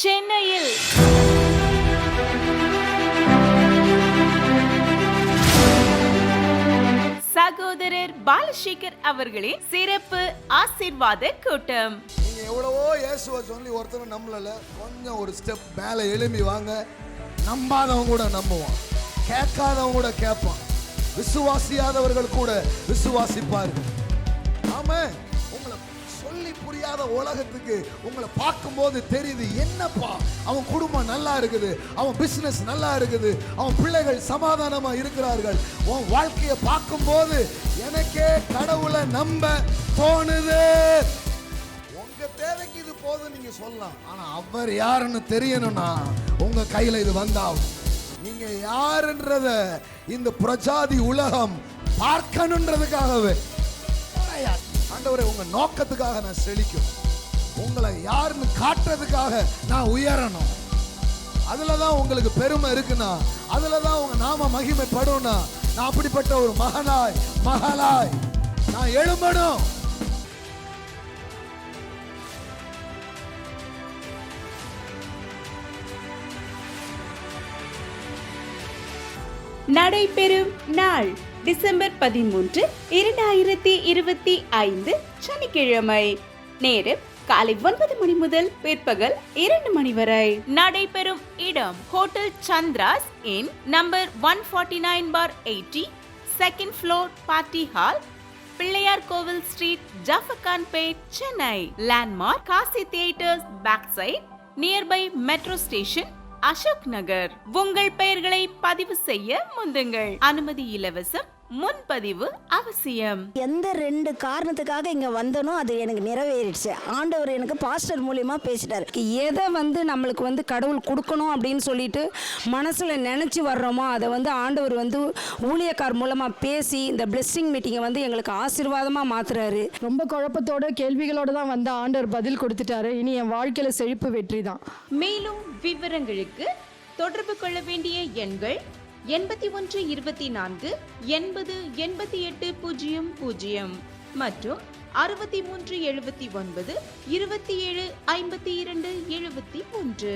சென்னையில். சகோதரர் பாலசேகர் அவர்களின் சிறப்பு ஆசிர்வாத கூட்டம். நீங்க எவ்வளவோ இயேசுவை சொல்லி ஒருத்தரும் நம்மள கொஞ்சம் ஒரு ஸ்டெப் மேலே எழும்பி வாங்க. நம்பாதவங்க கூட நம்புவான். கேட்காதவங்க கூட கேட்பான். விசுவாசியாதவர்கள் கூட விசுவாசிப்பார்கள். ஆமா உங்களை சொல்லி புரியாத உலகத்துக்கு உங்களை பார்க்கும்போது தெரியுது என்னப்பா அவன் குடும்பம் நல்லா இருக்குது அவன் பிஸ்னஸ் நல்லா இருக்குது அவன் பிள்ளைகள் சமாதானமாக இருக்கிறார்கள். உன் வாழ்க்கையை பார்க்கும்போது எனக்கே கடவுளை நம்ப தோணுது. உங்க தேவைக்கு இது போதும் நீங்க சொல்லலாம் ஆனா அவர் யாருன்னு தெரியணும்னா உங்க கையில இது வந்தாகும். நீங்க யாருன்றத இந்த பிரஜாதி உலகம் பார்க்கணுன்றதுக்காகவே. ஆண்டவரே உங்க நோக்கத்துக்காக நான் செழிக்கும். உங்களை யாருன்னு காட்டுறதுக்காக நான் உயரணும். அதில் தான் உங்களுக்கு பெருமை இருக்குன்னா அதில் தான் உங்க நாம மகிமைப்படும்னா நான் அப்படிப்பட்ட ஒரு மகனாய் மகளாய் நான் எழும்பணும். நடைபெறும் நாள் டிசம்பர் பதிமூன்று இரண்டாயிரத்தி இருபத்தி ஐந்து சனிக்கிழமை. நேரம் காலை ஒன்பது மணி முதல் பிற்பகல் இரண்டு மணி வரை. நடைபெறும் இடம் hotel Chandras in number one forty nine four eighty second floor party hall Pillaiyar Koil street Jafferkhanpet Chennai. Landmark Kasi theatres back side nearby metro station Ashok Nagar. உங்கள் பெயர்களை பதிவு செய்ய முந்துங்கள். அனுமதி இலவசம் முன்பதிவு அவசியம். எந்த ரெண்டு காரணத்துக்காக இங்கே வந்தனோ அது எனக்கு நிறைவேறிடுச்சு. ஆண்டவர் எனக்கு பாஸ்டர் மூலியமா பேசிட்டார். எதை வந்து நம்மளுக்கு வந்து கடவுள் கொடுக்கணும் அப்படின்னு சொல்லிட்டு மனசில் நினச்சி வர்றோமோ அதை வந்து ஆண்டவர் வந்து ஊழியக்கார் மூலமாக பேசி இந்த பிளெஸ்ஸிங் மீட்டிங்கை வந்து எங்களுக்கு ஆசீர்வாதமாக மாத்துறாரு. ரொம்ப குழப்பத்தோட கேள்விகளோட தான் வந்த ஆண்டவர் பதில் கொடுத்துட்டாரு. இனி என் வாழ்க்கையில செழிப்பு வெற்றி தான் மேலும் விவரங்களுக்கு தொடர்பு கொள்ள வேண்டிய எண்கள் எண்பத்தி ஒன்று இருபத்தி நான்கு எண்பது எண்பத்தி எட்டு பூஜ்ஜியம் பூஜ்ஜியம். மற்றும் அறுபத்தி மூன்று எழுபத்தி ஒன்பது இருபத்தி ஏழு ஐம்பத்தி இரண்டு எழுபத்தி ஒன்று